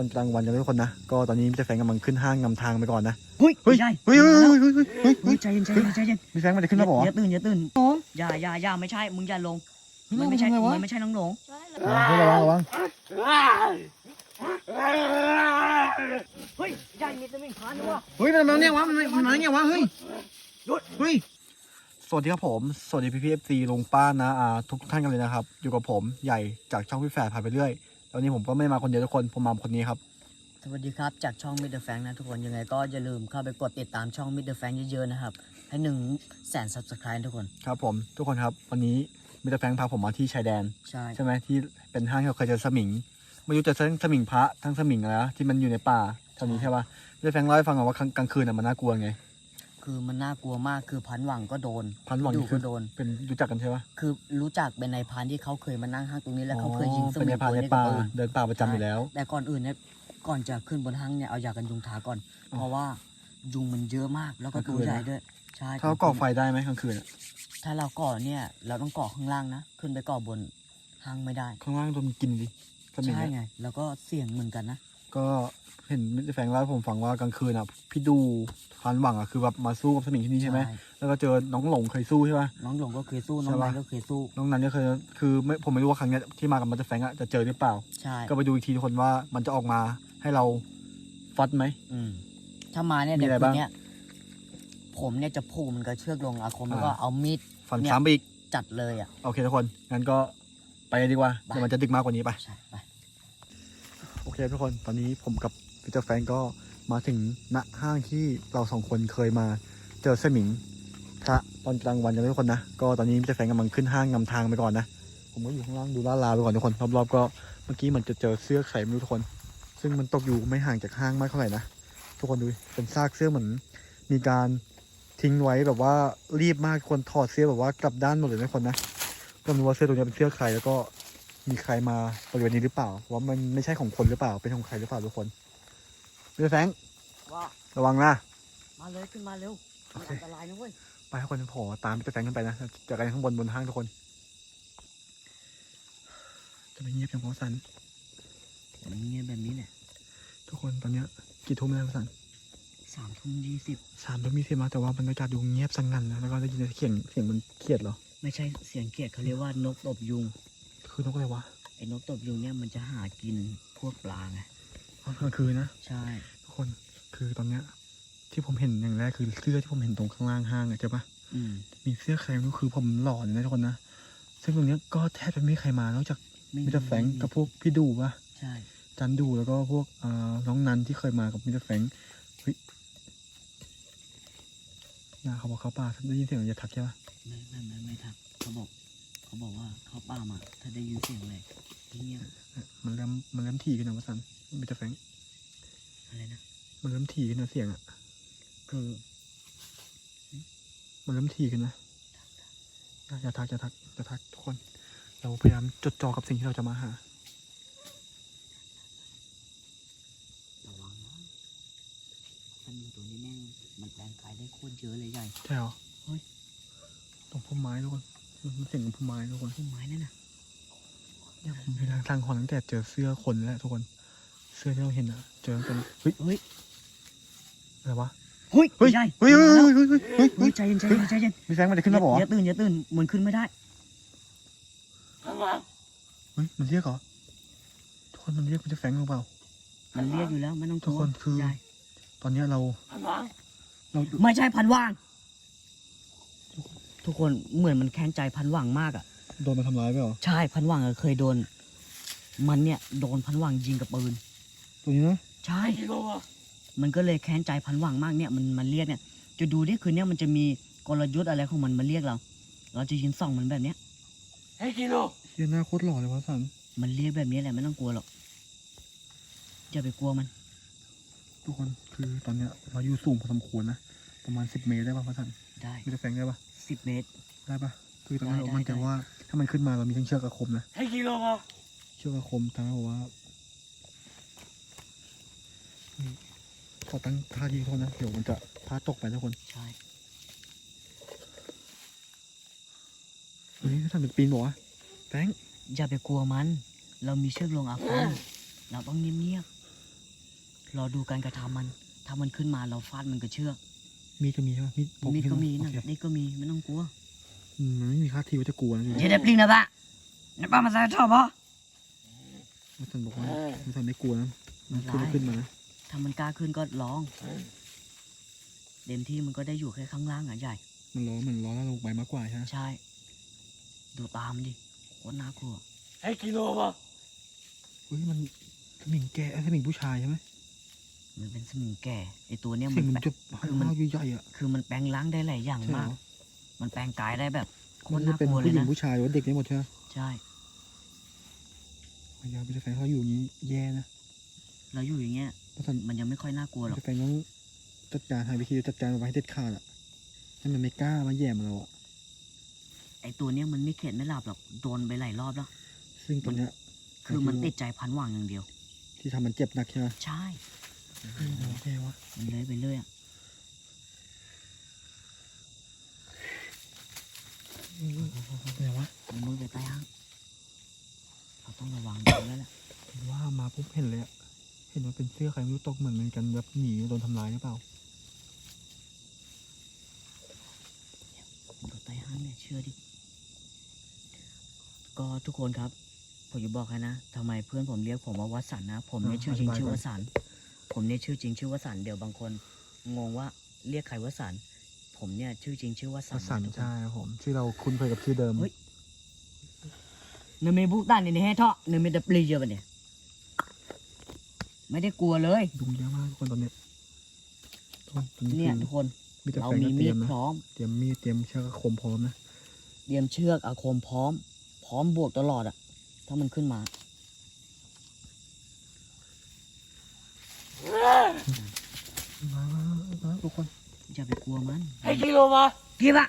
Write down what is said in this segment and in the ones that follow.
อนกลางวันกันทุกคนนะ ก็ตอนนี้พี่แฟงกำลังขึ้นห้างนำทางไปก่อนนะเฮ้ยเฮ้ยใช่เฮ้ยเฮ้ยเฮ้ยเฮ้ยเฮ้ยเฮ้ยเฮ้ยใจเย็นใจเย็นใจเย็นพี่แฟงมันจะขึ้นแล้วเหรออย่าตื่นอย่าตื่นน้องอย่าอย่าอย่าไม่ใช่มึงอย่าลงเฮ้ยมันไม่ใช่ทำไงวะมันไม่ใช่น้องหลงใช่เลยอ่าเฮ้ยระวังระวังเฮ้ยใหญ่มีสมิงพานด้วยวะเฮ้ยมันมาเนี่ยวะมันมันมาเนี่ยวะเฮ้ยเฮ้ยสวัสดีครับผม สวัสดีพี่พีเอฟซีลุงป้านะอ่าทุกท่านกันเลยนะครับ อยู่กับผมใหญ่จากช่องพี่แฝดผ่านไปเรื่อย ตอนนี้ผมก็ไม่ได้มาคนเดียวทุกคนผมมาคนนี้ครับ สวัสดีครับจากช่อง Mr. Frank นะทุกคนยังไงก็อย่าลืมเข้าไปกดติดตามช่อง Mr. Frank เยอะๆนะครับ ให้หนึ่งแสน subscribe ทุกคน ครับผมทุกคนครับ วันนี้มิสเตอร์แฟรงค์พาผมมาที่ชายแดน ใช่ใช่ไหมที่เป็นห้างที่เราเคยเจอสมิงไม่รู้จะทั้งสมิงพระทั้งสมิงอะไรนะที่มันอยู่ในป่าแถวนี้ใช่ปะมิสเตอร์แฟรงค์เล่าให้ฟังหน่อยว่ากลางกลางคืนน่ะมันน่ากลัวไง คือมันน่ากลัวมากคือพันหวังก็โดน พันหวังดูนี่คืก็อโดน เป็นรู้จักกันใช่ปะคือรู้จักเป็นนายพรานที่เขาเคยมานั่งห้างตรงนี้แล้วเขาเคยยิงสเป็นมิในงป่าปืนในให้กับป่าปืนเดินป่าประจำอยู่แล้ว แต่ก่อนอื่นเนี่ยก่อนจะขึ้นบนห้างเนี่ยเอายากันยุงทาก่อน อ๋อเพราะว่ายุงมันเยอะมากแล้วก็กลางตัวคืนใหญ่นะด้วยใช่ถ้าเราก่อไฟได้ไหมกลางคืนอะถ้าเราก่อเนี่ยเราต้องก่อข้างล่างนะขึ้นไปก่อบนห้างไม่ได้ข้างล่างโดนกินดิสมิงใช่อะไงแล้วก็เสี่ยงเหมือนกันนะ ก็เห็นมิสเตอร์แฟรงค์เล่าให้ผมฟังว่ากลางคืนอะพี่ดูพันหวังอะคือแบบมาสู้กับสมิงที่นี่ใช่ไหมแล้วก็เจอน้องหลงเคยสู้ใช่ปะ น้องหลงก็เคยสู้ น้องใช่ไม้ปะก็เคยสู้ น้องนั้นก็คือคือไม่ผมไม่รู้ว่าครั้งเนี้ยที่มากับมิสเตอร์แฟรงค์อะจะเจอหรือเปล่า ใช่ก็ไปดูอีกทีทุกคนว่ามันจะออกมาให้เราฟัดไหม อืมถ้ามาเนี่ยมีเดี๋ยอะไรวคืบ้างนเนี้ยผมเนี่ยจะผูกมันกับเชือกลงอาคมแล้วก็อ่า เอามีดฟันเนี่ยซ้ำไปอีก จัดเลยอะ โอเคทุกคน งั้นก็ไปกันดีกว่าไปเดี๋ยวมันจะดึกมากกว่านี้ไป ใช่ไปโอ เคทุกคนตอนนี้ผมกับพีเตอร์แฟรงก็มาถึงณห้างที่เราสองคนเคยมาเจอเสมิงพระตอนกลางวันกันทุกคนนะก็ตอนนี้พีเตอร์แฟรงกำลังขึ้นห้างนำทางไปก่อนนะผมก็อยู่ข้างล่างดูลาดลาไปก่อนทุกคนรอบๆก็เมื่อกี้มันจะเจอเสื้อใครไม่รู้ทุกคน ซึ่งมันตกอยู่ไม่ห่างจากห้างมากเท่าไหร่นะทุกคนดูเป็นซากเสื้อเหมือน มีการทิ้งไว้แบบว่ารีบมากคนถอดเสื้อแบบว่ากลับด้านหมดเลยนะทุกคนนะก็รู้ว่าเสื้อตัวนี้เป็นเสื้อใครแล้วก็ มีใครมาบริเวณนี้หรือเปล่า ว่ามันไม่ใช่ของคนหรือเปล่า เป็นของใครหรือเปล่าทุกคนพี่แฟรงค์ว่าระวังนะ มาเลยขึ้นมาเร็วโอเค อันตรายนะเว้ยไปทุกคนพอตามพี่แฟรงค์ขึ้นไปนะเจอกันข้างบนบนห้างทุกคนจะไม่เงียบอย่างพอสัน มันเงียบแบบนี้เนี่ยทุกคนตอนเนี้ยกี่ทุ่มแล้วพอสันสามทุ่มยี่สิบสามทุ่มมีสิบมาแต่ว่าบรรยากาศดูเงียบสงันนะแล้วก็ได้ยินเสียงเสียงมันเครียดเหรอ ไม่ใช่เสียงเกียดเขาเรียกว่านกตบยุง คือนกอะไรวะไอ้นกตบยุงเนี่ยมันจะหากินพวกปลาไงตอนกลางคืนนะ ใช่ ทุกคนคือตอนเนี้ย ที่ผมเห็นอย่างแรกคือเสื้อที่ผมเห็นตรงข้างล่างห้างอะใช่ปะอืมมีเสื้อใครไม่รู้คือผมหล่อเลยนะทุกคนนะซึ่งตรงเนี้ยก็แทบจะไม่มีใครมานอกจากมิสเตอร์แฟรงก์กับพวกพี่ดูปะใช่ จันดูแล้วก็พวกเอ่อน้องนันที่เคยมากับมิสเตอร์แฟรงก์เฮ้ยนาเขาบอกเขาป่าได้ยินเสียงอย่าทักใช่ปะไม่ไม่ไม่ไม่ทักเขาบอก เขาบอกว่าเขาป้ามาถ้าได้ยินเสียงอะไรเงียบมันเริ่มมันเริ่มถี่ขึ้นนะวะสันมิสเตอร์แฟรงก์อะไรนะมันเริ่มถี่ขึ้นนะเสียงอะคือมันเริ่มถี่ขึ้นนะอย่าอย่าทักอย่าทักอย่าทักทุกคน เราพยายามจดจ่อกับสิ่งที่เราจะมาหาระวังนะถ้ามีตัวนี้แม่งมันแปลงกายได้โคตรเยอะเลยใหญ่ใช่เหรอเฮ้ยตรงพุ่มไม้ทุกคน มันเสียงของพุ่มไม้ทุกคนต้นไม้นั่นน่ะเนี่ยผมพยายามสร้างคนตั้งแต่เจอเสื้อคนแล้วทุกคน เสื้อที่เราเห็นอะเจอกันเฮ้ยเฮ้ยอะไรวะเฮ้ยเฮ้ยใหญ่เฮ้ยเฮ้ยมาแล้วเฮ้ยเฮ้ยเฮ้ยเฮ้ยใจเย็นใจเย็นใจเย็นมีแสงมันจะขึ้นแล้วเหรออย่าตื่นอย่าตื่นมันขึ้นไม่ได้เฮ้ยมันเรียกเหรอทุกคนมันเรียกมันจะแฝงหรือเปล่า มันเรียกอยู่แล้วไม่ต้องกทุลักวคนคือใหญ่ตอนเนี้ยเรา เราไม่ใช่พันว่าง ทุกคนเหมือนมันแค้นใจพันว่างมากอะ โดนมาทำร้ายไปเหรอ ใช่พันว่างอะเคยโดน มันเนี่ยโดนพันว่างยิงกับปืน ตัวนี้นะ ใช่ มันก็เลยแค้นใจพันว่างมากเนี่ยมันมันเรียกเนี่ย จะดูดิคืนเนี้ยมันจะมีกลยุทธ์อะไรของมันมันเรียกเรา เราจะยินส่องมันแบบเนี้ยเฮียหน้าโคตรหล่อเลยวะสัน มันเรียกแบบนี้แหละไม่ต้องกลัวหรอกอย่าไปกลัวมัน ทุกคนคือตอนเนี้ยเราอยู่สูงพอสมควรนะ ประมาณสิบเมตรได้ป่ะพระสันได้ มีจะแฝงได้ป่ะ สิบเมตร ได้ป่ะคือตอนนี้ได้เรามั่นใจได้ ว่า ถ้ามันขึ้นมาเรามีทั้งเชือกกับคมนะเชือกกับคมทำให้บอกว่าอืมขอตั้งท่าดีทุกคนนะเดี๋ยวมันจะพลาดตกไปทุกคนใช่เฮ้ยถ้าเป็นปีนบอกว่าแฟงอย่าไปกลัวมัน เรามีเชือกลงอาคมเราต้องเงียบรอดูการกระทำมัน ถ้ามันขึ้นมาเราฟาดมันก็เชือก มีดก็มีใช่ไหมมีดพมีดก็มีใช่ไหนะโอเคนี่ก็มีไม่ต้องกลัวอืมมันไม่มีค่าทีว่าจะกลัวนะพี่เดี๋ยวได้ปลิงนะปะนะปะมาใส่ชอบปะมาสันบอกว่ามาสันไม่กลัวนะมันไม่ขึ้นได้ขึ้นมานะถ้ามันกล้าขึ้นก็ร้องเต็มที่มันก็ได้อยู่แค่ข้างล่างอะใหญ่มันล้อมันล้อแล้วลงไปมากกว่าใช่ไหมใช่ ดูตามดิโคตรน่ากลัวเฮ้ยมันสมิงแกเอ้ยสมิงผู้ชายใช่ไหม มันเป็นสมิงแก่ไอตัวเนี้ยเสีมัยงนมันแปลจะคือมันห้าวๆใหญ่ๆอะคือมันแปลงล้างได้หลายอย่างใช่เหรมากอมันแปลงกายได้แบบโคมัตนรจะน่าเป็นกลัวเลผู้ยหญิงนะ ผู้ชายหรือว่าเด็กได้หมดใช่ไหมใช่ พยายามไปจะแฟนเขาอยู่อย่างนี้แย่นะเราอยู่อย่างเงี้ย เพราะสันมันยังไม่ค่อยน่ากลัวหรอกจะแฟนต้องจัดการหาวิธีจัดการมันไว้ให้เด็ดขาดอะให้มันไม่กล้ามาแย่มเราอะไอตัวเนี้ยมันไม่เข็ดไม่หลับหรอก โดนไปหลายรอบแล้ว ซึ่งตอนเนี้ยคือมันติดใจพันหว่างอย่างเดียว ที่ทำมันเจ็บหนักใช่ไหมใช่ โอเควะมันเลยไปเรื่อยอะไหนวะมันมือไปใต้ห้างเราต้องระวังตัวแล้วแหละว่ามาปุ๊บเห็นเลยอะ เห็นว่าเป็นเสื้อใครไม่รู้ตกเหมือนเหมือนกันแบบหนีโดนทำร้ายหรือเปล่ามันอยู่ใต้ห้างเนี่ยเชื่อดิ ก็ทุกคนครับ ผมจะบอกให้นะทำไมเพื่อนผมเรียกผมว่าวัดสันนะ ผมเนี่ยชื่อจริงชื่อวัดสัน ผมเนี่ยชื่อจริงชื่อวัดสันเดี๋ยวบางคนงงว่าเรียกใครวัดสัน ผมเนี่ยชื่อจริงชื่อวัดสัวันดสันนะทุกคนใช่ครับผมชื่อเราคุ้นเคยกับชื่อเดิมเฮ้ยเนยเมบุตันเนี่ยให้เทาะเนยเมดับลีเยอะปะเนี่ยไม่ได้กลัวเลยดุงเยอะมากทุกคนตอนเนี้ยทุกคนตอนนี้เนี่ยคือทุกคนมีแต่เราแฟนมีก็เตมีรียดมนะพร้อม เตรียมมีดเตรียมเชือกคมพร้อมนะ เตรียมเชือกอาคมพร้อม พร้อมบวกตลอดอะถ้ามันขึ้นมามามามา ทุกคนอย่าไปกลัวมันไอ้กิโลมาพี่ปะ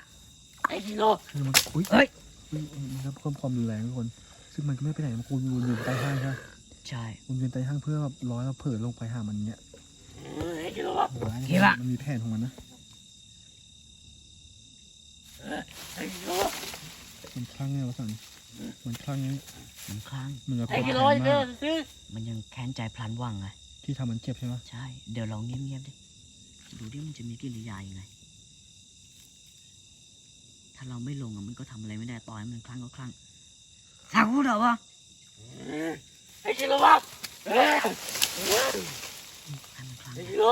ไอ้กิโลคือมันอุ้ยเอ้ยอุ้ยมันรับเพิ่มความรุนแรงทุกคน ซึ่งมันก็ไม่ไปไหนมันคูวนวนอยู่ใต้ห้างใช่ไหมใช่วนอยู่ใต้ห้างเพื่อแบบร้อยเราเผลอลงไปหามันเงี้ยไอ้กิโลมาร้ายนะเก็บอะมันมีแผนของมันนะไอ้กิโลมามันคลั่งไงวะสันมันคลั่งไงมันคลั่งมันแบบไอ้โกรธกิโลแค้นเดิมากนซื้อมันยังแค้นใจพลันหวังไงที่ทำมันเจ็บใช่ไหมใช่ เดี๋ยวลองเงียบๆดิจะ ดูดิมันจะมีกิริยายังไง ถ้าเราไม่ลงอะมันก็ทำอะไรไม่ได้ต่อให้มันคลั่งก็คลั่งสากูเหรอวะไอ้กิโลมาเอ้ยให้มันคลั่งไอ้ไปกิโล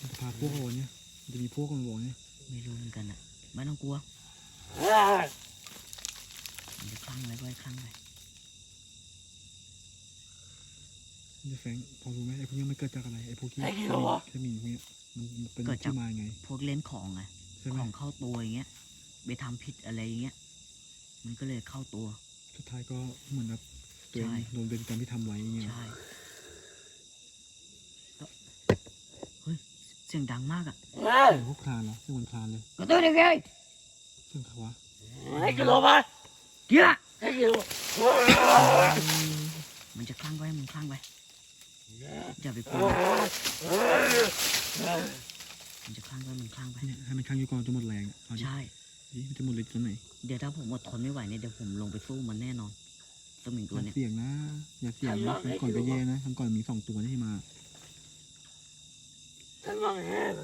มันจะพาพวกเราเนี่ยมันจะมีพวกมันบอกเนี่ยไม่รู้เหมือนกันอะไม่ต้องกลัวเอ้ยมันจะคลั่งอะไรก็ให้คลั่งไปมันจะแฝงพอรู้ไหมไอ้พวกนี้มันเกิดจากอะไรไอ้พวกที่แค่มีพวกเนี้ย มันมันเป็นที่มาไง พวกเล่นของไงใช่ไหมของเข้าตัวอย่างเงี้ยไปทำผิดอะไรอย่างเงี้ยมันก็เลยเข้าตัว สุดท้ายก็เหมือนแบบตัวเอใช่งโดนเป็นกรรมที่ทำไว้อย่างเงี้ยใช่ก็เฮ้ยเสียงดังมากอะเอ้ยเสียงพวกคลานเหรอเสียงมันคลานเลย ก็ตัวเด็กไงเสียงเขาวะไอ้กิโลมาเดี๋ยวไอ้กิโลมันจะคลั่งไว้มันคลั่งไว้อย่าไปกลัว มันจะคลั่งไว้มันคลั่งไว้เนี่ยให้มันคลั่งอยู่ก่อนจนหมดแรงอะเอาดิใช่ดิมันจะหมดเลยตอนไหนเดี๋ยวถ้าผมอดทนไม่ไหวเนี่ยเดี๋ยวผมลงไปสู้มันแน่นอน สมิงอตัวย่าเนี่ย เสี่ยงนะ อย่าเสี่ยงนะครั้งก่อนก็แย่นะครั้งก่อนมีสองตัวที่มา ฉันมองเห็น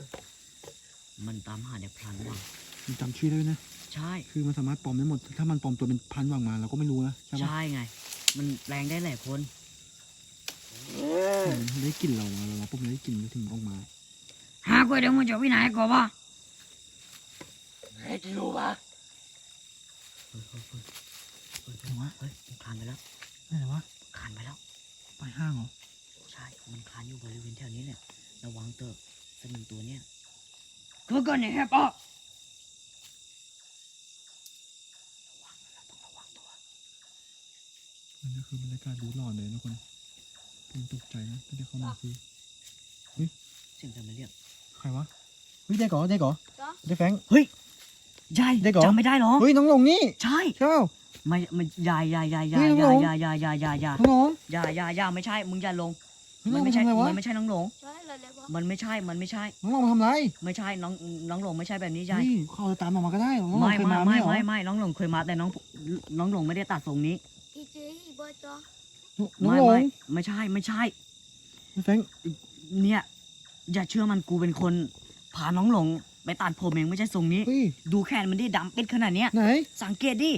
มันตามหาเด็กพลันหวังมันจำชื่อได้ด้วยนะ ใช่ คือมันสามารถปลอมได้หมด ถ้ามันปลอมตัวเป็นพันหวังมาเราก็ไม่รู้นะใช่ปะใช่ไง มันแปลงได้หลายคน เอ้ยมันได้กลิ่นเราเราเราปุ๊บมันได้กลิ่นมันถึงออกมา หากว่าเดี๋ยวมันจะไปไหนก่อนวะไอ้กิโลมาเฮ้ยเฮ้ยเฮ้ยเฮ้ยไหนวะเฮ้ยมันคลานไปแล้วไหนวะคลานไปแล้ว ไปห้างเหรอใช่ มันคลานอยู่บริเวณแถวนี้แหละระวังเถอะสมิงตัวเนี้ยตัวก่อนเนี่ยแฮปอะระวังเราต้องระวังตัวมันก็คือบรรยากาศดูหลอนเลยทุกคนผมตกใจนะที่ได้เข้ามาคือเสียงใครมาเรียกใค รวะเฮ้ยได้ก่อได้ก่อได้แฟง เฮ้ยยายได้ก่อน จำไม่ได้เหรอ เฮ้ยน้องหลงนี่ใช่ใช่เปล่า ไม่ไม่ยายยายยายยาเฮ้ยยน้องหลยางยยายยายยายยายน้องหลงยายายาไม่ใช่ มึงอย่าลง เฮ้ยมัน้องไม่มาใช่ ทำอะไรวะมันไม่ใช่น้องหลง ใช่เลยเลยบอกมันไม่ใช่ มันไม่ใช่ น้องหลงมาทำอะไรไม่ใช่ น้องน้องหลงไม่ใช่แบบนี้ยาย เฮ้ยเขาจะตามออกมาก็ได้น้องหลงไม่เคยไม่มาไม่เหรอไม่ไม่น้องหลงเคยมาแต่น้องน้องหลงไม่ได้ตัดทรงนี้อีเจอีบอยจอน้องไม่หลไม่งไม่ใช่ไม่ใช่ แฟงเนี่ย อย่าเชื่อมันกูเป็นคนพาน้องหลงไปตัดผมเองไม่ใช่ทรงนี้ เฮ้ย ดูแขนมันดิดำปิดขนาดเนี้ย ไหนสังเกตดิ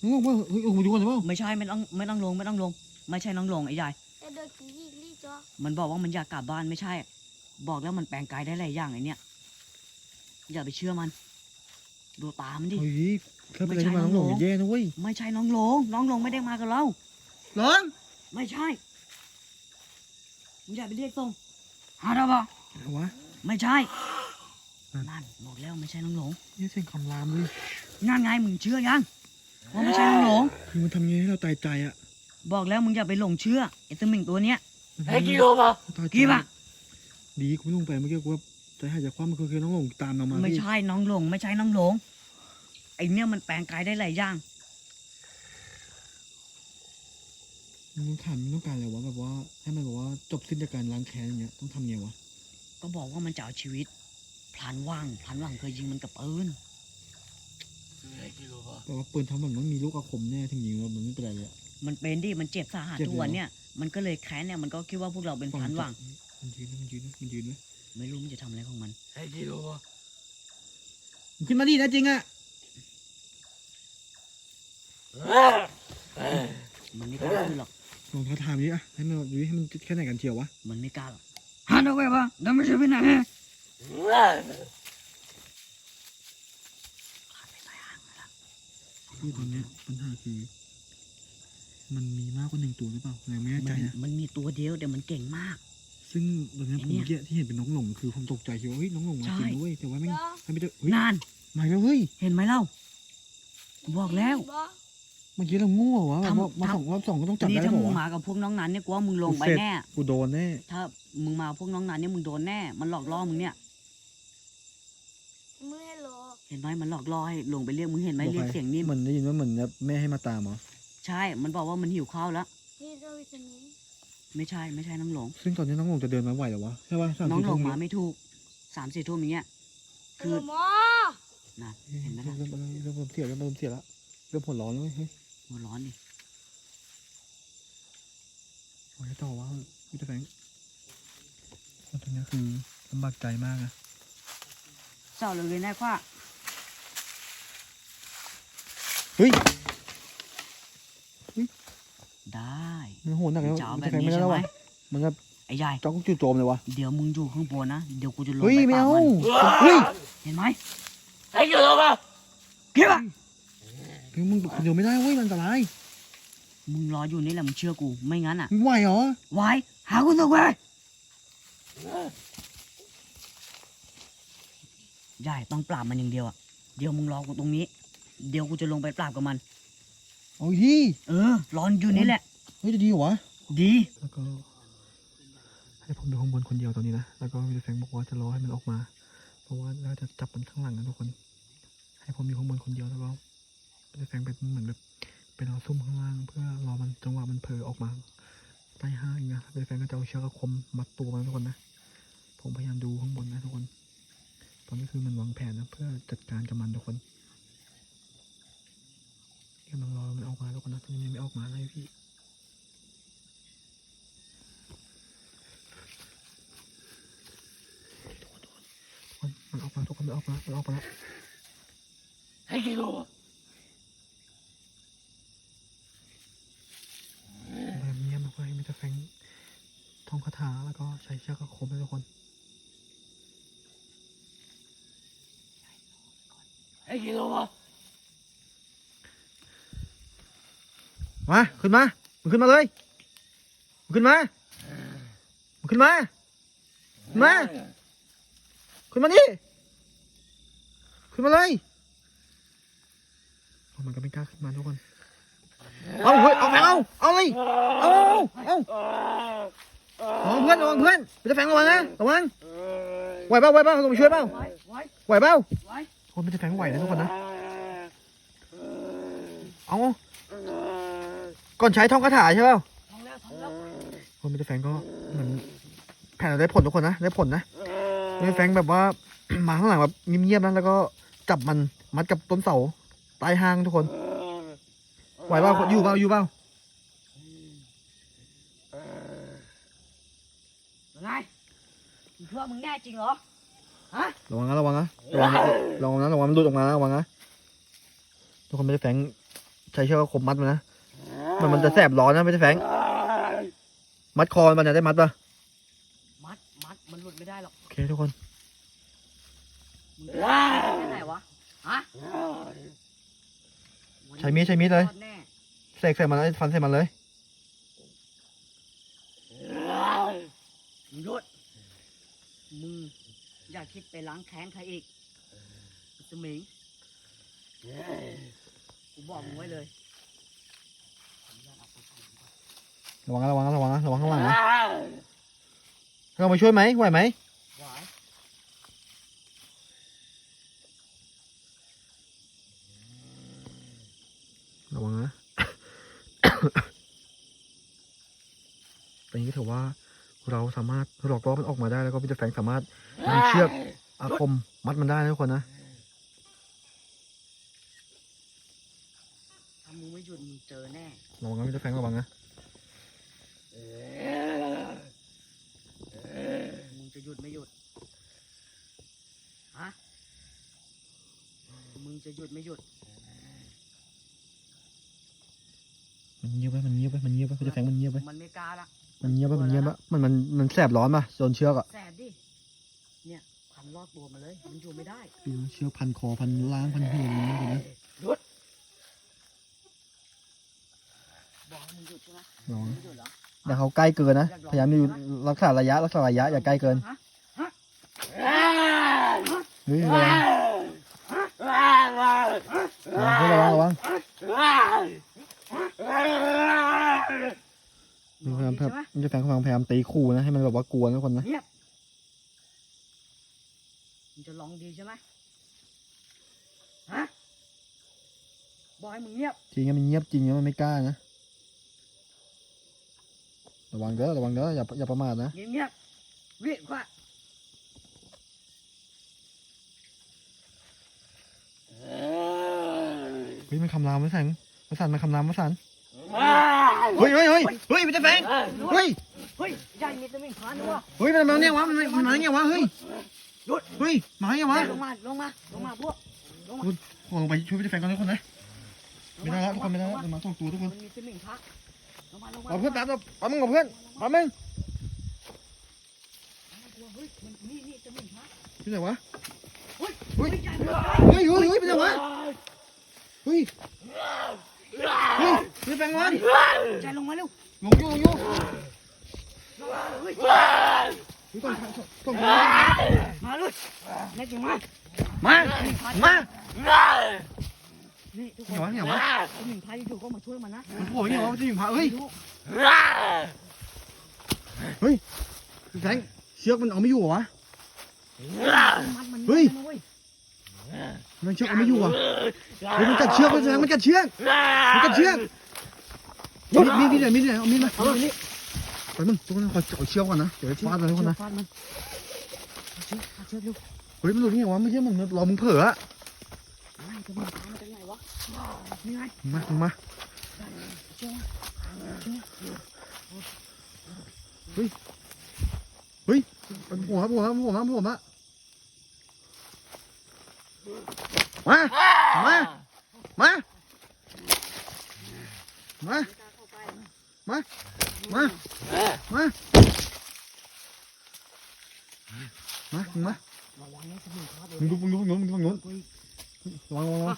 น้องบอกว่าเฮ้ยโอ้โหดูก่อนนะว่าไม่ใช่ไม่ต้องไม่ต้องลงไม่ต้องลง ไม่ใช่น้องหลงไอ้ใหญ่แต่โดยกี่ยี่ลี่จ้ะมันบอกว่ามันอยากกลับบ้านไม่ใช่ บอกแล้วมันแปลงกายได้หลายอย่างไอ้เนี่ย อย่าไปเชื่อมัน ดูตามนดิ เฮ้ยถ้าเป็นอะไรไม่ใช่ขึ้นมาน้องหลงน้องหลงแย่นะเว้ยไม่ใช่น้องหลง น้องหลงไม่ได้มากับเรา หลงไม่ใช่ มึงอย่าไปเรียกตรงฮาราบะเอาวะ ไม่ใช่ นั่น นั่นบอกแล้วไม่ใช่น้องหลง เนี่ยเสียงคำรามเลยนั่นไงมึงเชื่อยังว่าไม่ใช่น้องหลง คือมันทำยังไงให้เราตายใจอะบอกแล้วมึงอย่าไปหลงเชื่อไอ้ตะหมิงตัวเนี้ย มันไอ้ทำกิให้โลมาเราตายใจกี่บะดีกูไม่ลงไปเมื่อกี้กูว่าใจหายใจคว่ำมันคือคือน้องหลงตามเรามาไม่พี่ใช่น้องหลง ไม่ใช่น้องหลงไอ้เนี่ยมันแปลงกายได้หลายอย่าง มึงต้องถามมึงต้องการอะไรวะแบบว่า ให้มันแบบว่าจบสิ้นจากการล้างแค้นอย่างเงี้ยต้องทำไงวะก็บอกว่ามันจะเอาชีวิต พลันว่าง พลันว่างเคยยิงมันกับปืนไอ้กิโลมาแต่ว่าปืนทำมันมันมีลูกอาคมแน่ถึงยิงแล้วมันไม่เป็นไรเลยอะ มันเป็นดิ มันเจ็บสาหัสเจ็บทุกวันเหรอเนี่ย มันก็เลยแค้นเนี่ย มันก็คิดว่าพวกเราเป็นพลันว่าง มันยืนนะมันยืนนะมันยืนนะไม่รู้มันจะทำอะไรของมัน ไอ้กิโลมามันขึ้นมาดินะจริงอะมันไม่กล้าขึ้นหรอก ลองท้าทายดิอะให้มันดูดิให้มันแค่ไหนกันเชียววะมันไม่กล้าหรอกฮันเอาไว้ปะเดี๋ยวไม่ใช่ไปไหนขาดไปตายห่างเลยล่ะคือตอนเนี้ยปัญหาคือ มันมีมากกว่าหนึ่งตัวหรือเปล่าเราไม่แน่ใจมันนะมันมีตัวเดียวแต่มันเก่งมาก ซึ่งตอนเนี้ยไอ้ผมเนี่ยเมื่อกี้ที่เห็นเป็นน้องหลงคือผมตกใจคิดว่าเฮ้ยน้องหลงมาใช่จริงด้วยแต่ว่าไม่จ้ะไม่ได้เฮ้ยนานมาแล้วเฮ้ยเห็นไหมเล่ากูบอกแล้วบ่ เมื่อกี้เราโง่เหรอวะทำว่ามาทำสองรอบสองก็ต้องจับนี่ได้ถ้าเปมึล่างวะมากับพวกน้องนั้นเนี่ยกูว่ามึงลงไปกูเสร็จแน่ กูโดนแน่ถ้ามึงมาพวกน้องนั้นเนี่ยมึงโดนแน่ มันหลอกล่อมึงเนี่ยมือให้โลเห็นไหมมันหลอกล่อให้ลงไปเรียกมึงเห็นไหมบอกเรียกไปเสียงนิ่มเหมือนได้ยินว่าเหมือนแบบแม่ให้มาตามเหรอใช่ มันบอกว่ามันหิวข้าวแล้ว นี่โดยสมิงไม่ใช่ไม่ใช่น้องหลง ซึ่งตอนนี้น้องหลงจะเดินมาไหวเหรอวะใช่ป่ะสามน้องสี่หลทุ่งมมาไม่ถูกสามสี่ทุ่มอย่างเงี้ย คือโลหมอนะเฮ้ยเห็นไหมเริ่ล่ะมเริ่มเริ่มเริ่มเสียแล้วเริ่มเสียแล้วเริ่มหัวร้อนแล้วเว้ยเฮ้ย หัวร้อนดิโอ้ยต่อว่าพี่ตะแฟงตอนนี้คือลำบากใจมากนะเศร้าเลยนะคว้าเฮ้ยได้มันโหดหนักแล้วจะเอาพี่แบตะบแฟงนี้ไม่ได้ใช่แล้วไหมวะมันก็ไอ้ใหญ่จ้องจู่โจมเลยวะเดี๋ยวมึงอยู่ข้างบนนะเดี๋ยวกูจะลงเฮ้ยไปไม่ปราบเอามันเฮ้ยเห็นไหมไอ้กิโลมาเก็บ อะคือมึงคนเดียวไม่ได้เว้ยมันอันตรายมึงรออยู่นี่แหละมึงเชื่อกู ไม่งั้นอะมึงไหวเหรอไว้หากูตัวไว้ใหญ่ต้องปราบมันอย่างเดียวอะ เดี๋ยวมึงรอกูตรงนี้ เดี๋ยวกูจะลงไปปราบกับมัน เอาดีเออ รอนอยู่นี่แหละ เฮ้ยจะดีเหรอวะดี แล้วก็ให้ผมอยู่ข้างบนคนเดียวตอนนี้นะ แล้วก็มีแฟงบอกว่าจะรอให้มันออกมา เพราะว่าเราจะจับมันข้างหลังนะทุกคน ให้ผมอยู่ข้างบนคนเดียวแล้วก็ มีแฟงเป็นเหมือนแบบเป็นรอซุ่มข้างล่าง เพื่อรอมันจังหวะมันเผลอออกมาใต้ห้างนะเป็นแฟงก็จะเอาเชือกคมมัดตัวมันทุกคนนะ ผมพยายามดูข้างบนนะทุกคน ตอนนี้คือมันวางแผนนะเพื่อจัดการกับมันทุกคนกำลังรอมันออกมาทุกคนนะตอนนี้มันไม่ออกมาเลยพี่ทุกคนมันออกมาทุกคนมันออกมามันออกมาแล้วไอ้กิโลมา แบบเนี้ ยมันก็ให้มิสเตอร์แฟรงค์ท่องคาถาแล้วก็ใช้เชือกอาคมให้ทุกคนไอ้กิโลมามาขึ้นมา มึงขึ้นมาเลย มึงขึ้นมา มึงขึ้นมา ขึ้นมา ขึ้นมานี่ ขึ้นมาเลยเอามันก็ไม่กล้าขึ้นมาทุกคน เอาเฮ้ยเอาแฟงเอาเอาเลยเอาเอาเอาเพื่อนระวังเพื่อนมิสเตอร์แฟงระวังนะระวังไหวเปล่าไหวเปล่าต้องไปช่วยเปล่าไว้ไหวเปล่าไว้โอ้มิสเตอร์แฟงไหวนะทุกคนนะเอาก่อนใช้ท่องคาถาใช่เปล่าท้องแล้วท้องแล้วโอ้มิสเตอร์แฟงก็เหมือนแผนได้ผลทุกคนนะได้ผลนะมิสเตอร์แฟงแบบว่ามาข้างหลังแบบเงียบๆนะแล้วก็จับมันมัดกับต้นเสาใต้ห้างทุกคน ไหวเปล่าอยู่เปล่าอยู่เปล่ามึงเพื่อมึงแน่จริงเหรอ ฮะ ระวังนะระวังนะระวังนะระวังนะระวังมันหลุดออกมานะระวังนะทุกคนไม่ได้แฝงใช้เชือกคมมัดมันนะ มันมันจะแสบร้อนนะไม่ได้แฝงมัดคอมันจะได้มัดปะมัด มัด มันหลุดไม่ได้หรอก โอเคทุกคนมึงจะได้แค่ไหนวะ ฮะ ใช้มีดใช้มีดเลยรอแน่ เสกใส่มันเลยฟันใส่มันเลยมึงหยุดมึงอย่าคิดไปล้างแค้นใครอีกสมิงกูบอกมึงไว้เลยระวังนะระวังนะระวังนะระวังข้างหลังนะเรามาช่วยไหมไหวไหมหวายระวังนะ ตอนนี้ก็ถือว่าเราสามารถหลอกล่อมันออกมาได้แล้วก็พี่แฟงสามารถนำเชือกอาคมมัดมันได้นะทุกคนนะถ้ามึงไม่หยุดมึงเจอแน่ระวังนะพี่แฟงระวังนะมึงจะหยุดไม่หยุดฮะมึงจะหยุดไม่หยุด มันเงียบไปมันเงียบไปมันเงียบไปพี่แฟงมันเงียบไปมันไม่กล้าละมันเงียบไปมันเงียบไปมันมันมันแสบร้อนป่ะโดนเชือกอะแสบดิเนี่ยพันรอบตัวมาเลยมันอยู่ไม่ได้เชือกพันคอพันล่างพันหัวมันนะบอกให้มึงหยุดใช่ไหมระวังมึงไม่หยุดเหรอแต่เขาใกล้เกินนะ พยายามอยู่รักษาระยะรักษาระยะอย่าใกล้เกินฮะเฮ้ยระวังระวังระวัง ระวังพยายามพยายามพี่แฟงเขาพยายามตีขู่นะให้มันแบบว่ากลัวนะทุกคนนะเงียบมึงจะลองดีใช่ไหมฮะบอกให้มึงเงียบจริงๆมันเงียบจริงนะมันไม่กล้านะระวังเด้อระวังเด้ออย่าอย่าประมาทนะเงียบเงียบเรียกว่าเฮ้ยมันคำรามมาสั่นมาสั่นมาคำรามมาสั่นเฮ้ยเฮ้ยเฮ้ยเฮ้ยพี่แฟงเฮ้ยเฮ้ยใหญ่มีตะมิ่งพานด้วยวะเฮ้ยมันมาเนี่ยวะมันมันมาเนี่ยวะเฮ้ยเฮ้ยมาเนี่ยวะลงมาลงมาลงมาพวกลงมาขอลงไปช่วยพี่แฟงก่อนทุกคนนะไม่ได้แล้วทุกคนไม่ได้แล้วเดี๋ยวมาส่งตัวทุกคนมันมีตะมิ่งพักลงมาลงมาเอาเพื่อนแป๊บเดียวแป๊บนึงกับเพื่อนแป๊บนึงเฮ้ยมันนี่นี่ตะมิ่งพักที่ไหนวะเฮ้ยเฮ้ยใหญ่เลยเฮ้ยเฮ้ยเฮ้ยเป็นไงวะเฮ้ย เฮ้ยพี่แฟงวันใจลงมาเร็วลงอยู่ลงอยู่เฮ้ยเฮ้ยก่อนก่อนมาเลยแน่จริงมามามานี่ทุกคเนี่ยวะนเนี่ยวะตะมิ่งพักอยู่ๆก็มาช่วยมันนะมันโผล่เนี่ยวะมันจะยิงพระเฮ้ยดูพี่แฟงเชือกมันเอาไม่อยู่เหรอวะมัดมันเฮ้ยนะเว้ย มันเชือกเอาไม่อยู่อะเฮ้ยมันกัดเชือกมันแสดงมันกัดเชือกมันกัดเชือกมีดมีดมีดไหนมีดไหนเอามีดมาเอามีดไปมึงทุกคนขอเอาเชือกก่อนนะเดี๋ยวไปฟาดมันทุกคนนะฟาดมันเชือกเชือกเร็วเฮ้ยมันหลุดนี่ไงวะไม่ใช่มึงรอมึงเผลออะไม่จะมาทำมันจะไงวะนี่ไงมึงมามึงมาเชือกเชือกเป็นหัวครับหัวครับหัวครับหัว มา มา มา มา มา มาเข้าใกล้มามา มามึงมาระวังนะสมุนไพรเลยมึงดูมึงดูมึงดูมึงดูมึงดูเฮ้ยระวังวังวัง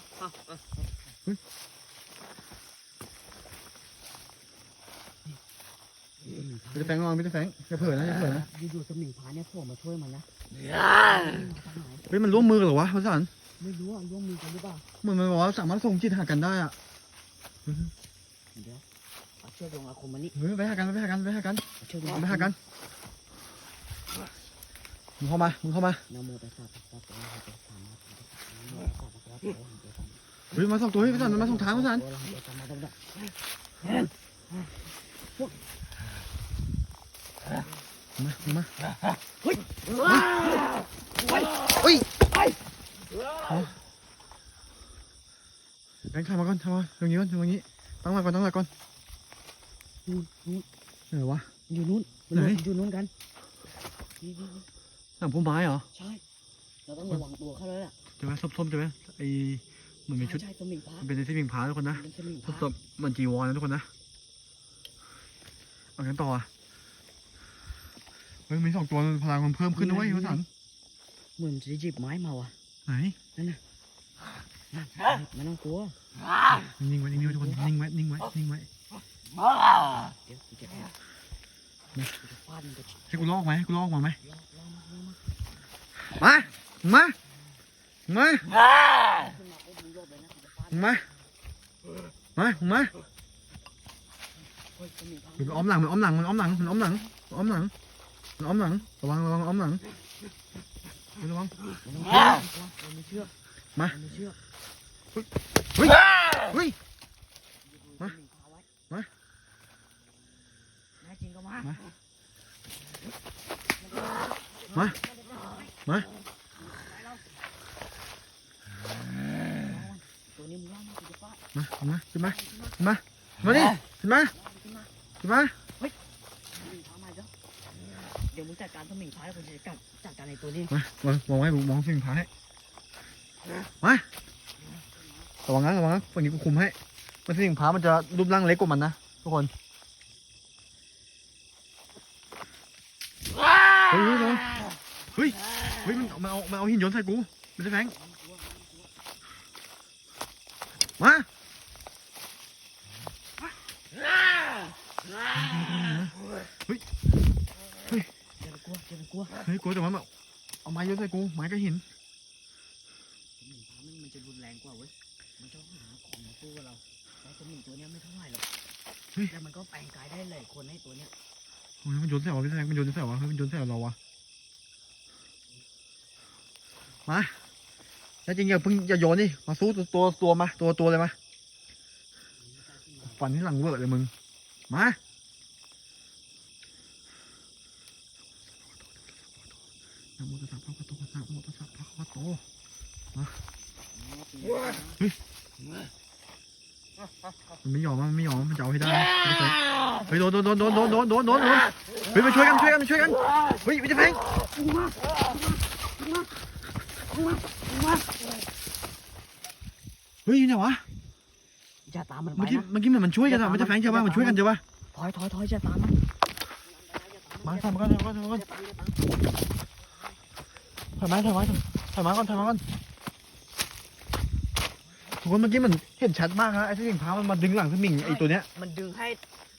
ไม่ได้แฝงระวังไม่ได้แฝงอย่าเผลอนะอย่าเผลอนะอยู่ๆสมิงพายเนี่ยโผล่มาช่วยมันนะเฮ้ยมันร่วมมือกันเหรอวะพระสัน ไม่รู้อะร่วมมือกันหรือเปล่าเหมือนมันบอกว่าสามารถส่งจิตหากันได้อะเดี๋ยวเอาเชือกลงอาคมมานี่เฮ้ยไปหากันไปหากันไปหากันเอาเชือกลงไปหากันมึงเข้ามามึงเข้ามานะโมตัสสะภะคะวะโตอะระหะโตสัมมาสัมพุทธัสสะนะโมตัสสะภะคะวะโตอะระหะโตสัมมาเฮ้ยมาส่งตัวให้พระสันมันมาส่งทางพระสันโตอะระหะโตสัมมาสัมพุทธัสสะมามาเฮ้ยเฮ้ยแบ งค์ข้ามาก่อนทำมาตรงนี้ก่อนตรงนี้ ตั้งหลักก่อนตั้งหลักก่อนนู่นนู่นไหนวะ อยู่นู้นไหนอยู่นู้นกันนี่นี่นี่หนังพุ่มไม้เหรอ ใช่ เราต้องระวังตัวเขาเลยล่ะใช่ไหมส้มๆใช่ไหมไอเหมือนเป็นชุดใช่สมิงพระมันเป็นที่มิงพาทุกคนนะเป็นสมิงพส้ระมๆมันจีวรนะทุกคนนะ เอากันต่ออะเฮ้ยมีสองตัวพลังมันเพิ่มขึ้นด้วยพระสันเหมือนจะหยิบไม้มาว่ะ ไหนนั่นน่ะไม่ต้องกลัวนิ่งไว้นิ่งไว้ทุกคนนิ่งไว้นิ่งไว้นิ่งไว้เดี๋ยวกูจะแอบกูจะฟาดมันจะให้กูลอกไหมให้กูลอกมาไหมลอกลอกมาลอกมามามามาขึ้นมาโอ้มึงโยกเลยนะกูจะฟาดมามามาเฮ้ยสมิงพระมันอ้อมหลังมันอ้อมหลังมันอ้อมหลังมันอ้อมหลังมันอ้อมหลังมันอ้อมหลังระวังระวังอ้อมหลัง เฮ้ยระวังไม่ต้องกลัวเราไม่เชื่อมาเราไม่เชื่อเฮ้ยเฮ้ยมาสงพระไว้มาแน่จริงก็มามามามาตัวนี้มึงล่ามากูจะฟาดมามาขึ้นมาขึ้นมามาดิขึ้นมาขึ้นมา ขึ้นมา สมิงพระมาอีกแล้ว เดี๋ยวมึงจัดการสมิงพระแล้วผมจะจัดจัดการในตัวนี้มามองมองไว้มองสิ่งพาให้มาระวังนะระวังนะฝั่งนี้กูคุมให้ มันสิ่งพามันจะรูปร่างเล็กกว่ามันนะทุกคนเฮ้ยเฮ้ยเฮ้ยเฮ้ยมันมันเอามันเอาหินโยนใส่กูมันจะแทงมาอย่าไปก ลัวอย่าไปกลัวเฮ้ยกูแต่ว่ามันเอาไม้โยนใส่กูไม้กับหินสมิงพระมันมันจะรุนแรงกว่าเว้ยมันชอบหาของมาสู้กับเราแต่สมิงตัวเนี้ยไม่เท่าไหร่หรอกเฮ้ยแต่มันก็แปลงกายได้หลายคนให้ตัวเนี้ยโอ้ยมันโยนใส่วะพี่แทงมันโยนใส่วะเฮ้ยมันโยนใส่เราวะมาแล้วจริงอย่าเพิ่งอย่าโยนดิมาสู้ตัวตัวตัวมาตัวตัวเลยมาฟันที่หลังเวอร์เลยมึงมา นะโมตัสสะภะคะวะโตนะโมตัสสะภะคะวะโตมามันไม่ยอมมันไม่ยอมมันจะเอาให้ได้ไม่ได้เฮ้ยโดนโดนโดนโดนโดนโดนโดนโดนเฮ้ยมาช่วยกันช่วยกันมาช่วยกันเฮ้ยไม่จะแพงเฮ้ยอยู่ไหนวะอย่าตามมันไปเมื่อกี้นะเมื่อกี้เหมือนมันช่วยกันอะมันจะแพงใช่ป่ะมันช่วยกันใช่ป่ะถอยถอยถอยอย่าตามมันมาทำก่อนทำก่อนก่อนอย่อย่าตาม ถอยมาถอยมาถอยมาก่อนถอยมาก่อนทุกคนเมื่อกี้มันเห็นชัดมากนะไอ้สมิงพามันมาดึงหลังสมิงไอ้ตัวเนี้ยมันดึงให้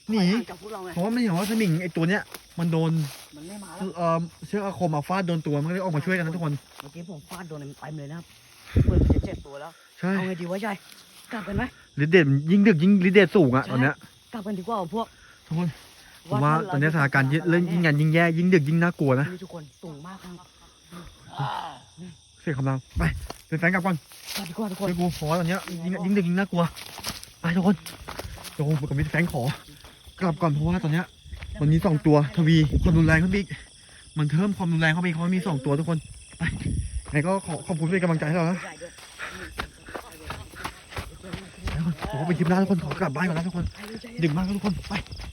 หนีถอยห่างจากพวกเราไงเพราะว่าไม่เห็นว่าสมิงไอ้ตัวเนี้ยมันโดนมันไม่มาแล้วเอ่อเชือกอาคมมาฟาดโดนตัวมันก็เลยออกมาช่วยกันนะทุกคนเมื่อกี้ผมฟาดโดนมันเต็มเลยนะครับเพื่อนมันจะเจ็บตัวแล้วใช่เอาไงดีวะยายกลับกันไหมลิเดตยิ่งดึกยิ่งลิเดตสูงอะตอนเนี้ยกลับกันดีกว่าพวกทุกคนผมว่าตอนนี้สถานการณ์เริ่มยิ่งงานยิ่งแย่ยิ่งดึกยิ่งน่ากลัวนะนี่ทุกคนสูงมากครับ เสียงคำรามไปเป็นแฟนกลับก่อนกลับดีกว่าทุกคนช่วยกูเพราะว่าตอนเนี้ยยิ่งยิ่งดึกยิ่งน่ากลัวไปทุกคนเดี๋ยวผมกับมิสแฟนขอกลับก่อนเพราะว่าตอนเนี้ยมันมีสองตัวทวีความรุนแรงขึ้นไปอีกมันเพิ่มความรุนแรงเข้าไปอีกเพราะมันมีสองตัวทุกคนไปไหนก็ขอขอบคุณที่เป็นกำลังใจให้เรานะใหญ่ด้วยทุกคนผมไปคลิปหน้าทุกคนขอกลับบ้านก่อนนะทุกคนไปเลยใจดึกมากแล้วทุกคนไปไป